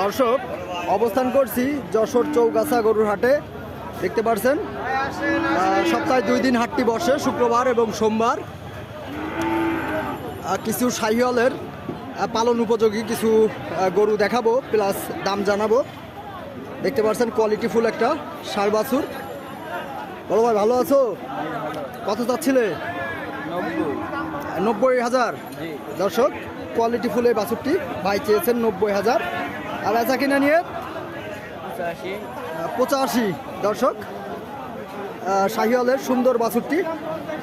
দর্শক অবস্থান করছি যশোর চৌগাছা গরুর হাটে। দেখতে পারছেন সপ্তাহে দুই দিন হাটটি বসে শুক্রবার এবং সোমবার। কিছু আহ, পালন উপযোগী কিছু গরু দেখাবো প্লাস দাম জানাব। দেখতে পাচ্ছেন কোয়ালিটি ফুল একটা ষাড় বাছুর। বলো ভাই ভালো আছো? কত চাচ্ছিলে? নব্বই হাজার। দর্শক কোয়ালিটি ফুল এই বাছুরটি। ভাই চেয়েছেন নব্বই হাজার। আর বেচা কিনা নিয়ে? পঁচাশি। দর্শক। শাহিওয়ালের সুন্দর বাছুরটি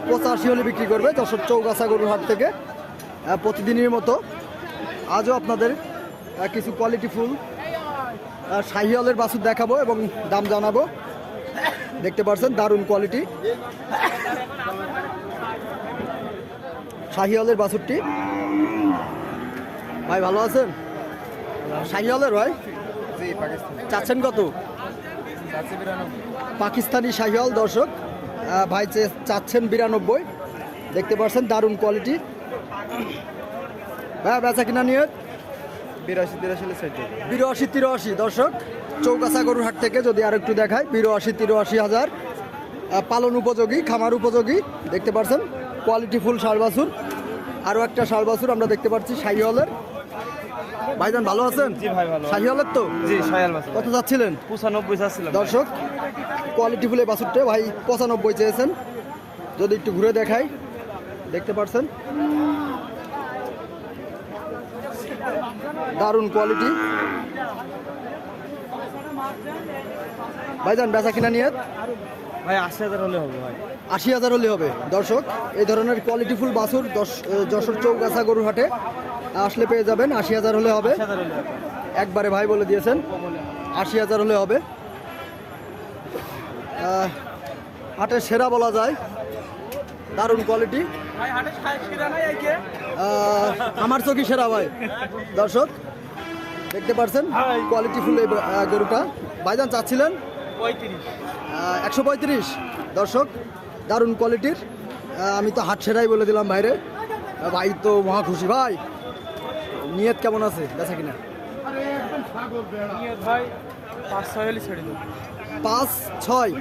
পঁচাশি হলে বিক্রি করবে দর্শক চৌগাছা গরুর হাট থেকে। প্রতিদিনের মতো আজও আপনাদের কিছু কোয়ালিটি ফুল শাহিওয়ালের বাছুর দেখাবো এবং দাম জানাব। দেখতে পাচ্ছেন দারুণ কোয়ালিটি শাহিওয়ালের বাছুরটি। ভাই ভালো আছেন? শাহিওয়ালের পাকিস্তান। চাচ্ছেন কত? পাকিস্তানি শাহিওয়াল দর্শক। ভাই চাচ্ছেন বিরানব্বই দেখতে পাচ্ছেন দারুণ কোয়ালিটি হ্যাঁ বেচা কিনা নিয়ে বিরাশি তিরাশি বিরাশি তিরাশি দর্শক। চৌকাছা গরুর হাট থেকে যদি আর একটু দেখায় বিরাশি তিরাশি হাজার। পালন উপযোগী খামার উপযোগী। দেখতে পাচ্ছেন কোয়ালিটি ফুল ষাড় বাছুর। আরও একটা বাছুর আমরা দেখতে পাচ্ছি শাহিওয়ালের ভাইজান ভালো আছেন? জি ভাই ভালো। শাহিওয়ালের তো? জি মাছ কত যাচ্ছিলেন? পঁচানব্বই চাচ্ছিলাম দর্শক কোয়ালিটি ফুলে বাছুরটা ভাই পঁচানব্বই চেয়েছেন। যদি একটু ঘুরে দেখাই দেখতে পাচ্ছেন দারুণ কোয়ালিটি ভাইজান বেচা কিনা নিয়ে? ভাই আশি হাজার হলে হবে ভাই। আশি হাজার হলে হবে। দর্শক এই ধরনের কোয়ালিটি ফুল বাছুর দশ যশোর চৌগাছা গরুর হাটে আসলে পেয়ে যাবেন। আশি হাজার হলে হবে। একবারে ভাই বলে দিয়েছেন। আশি হাজার হলে হবে। হাটের সেরা বলা যায়। দারুণ কোয়ালিটি আমার চোখই সেরা ভাই। দর্শক দেখতে পারছেন? কোয়ালিটি ফুল এই গরুটা। ভাইজান চাচ্ছিলেন? একশো পঁয়ত্রিশ। দর্শক, দারুণ কোয়ালিটির আমি তো হাট সেরাই বলে দিলাম বাইরে। ভাই তো মহা খুশি। ভাই, নিয়ত কেমন আছে? বেচা কিনা? পাঁচ ছয়।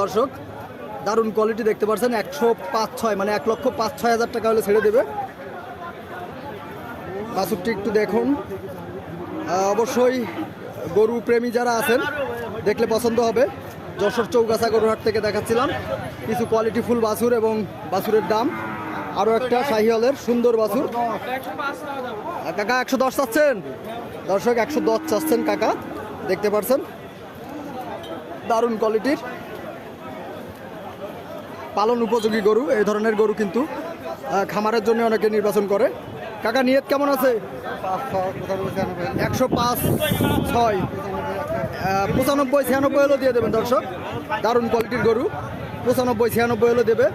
দর্শক, দারুণ কোয়ালিটি দেখতে পাচ্ছেন। একশো পাঁচ ছয় মানে এক লক্ষ পাঁচ ছয় হাজার টাকা হলে ছেড়ে দেবে। বাছুরটি একটু দেখুন। অবশ্যই গরু প্রেমী যারা আছেন দেখলে পছন্দ হবে। যশোর চৌগাছা গরুহাট থেকে দেখাচ্ছিলাম। কিছু কোয়ালিটি ফুল বাছুর এবং বাছুরের দাম। আরও একটা শাহিওয়ালের সুন্দর বাছুর। কাকা একশো দশ চাচ্ছেন? দর্শক একশো দশ চাচ্ছেন কাকা। দেখতে পাচ্ছেন দারুণ কোয়ালিটির পালন উপযোগী গরু এই ধরনের গরু কিন্তু খামারের জন্য অনেকে নির্বাচন করে। কাকা নিয়ত কেমন আছে? একশো পাঁচ ছয়। পঁচানব্বই ছিয়ানব্বই হলেও দিয়ে দেবেন দর্শক। দারুণ কোয়ালিটির গরু। পঁচানব্বই ছিয়ানব্বই হলেও দেবে।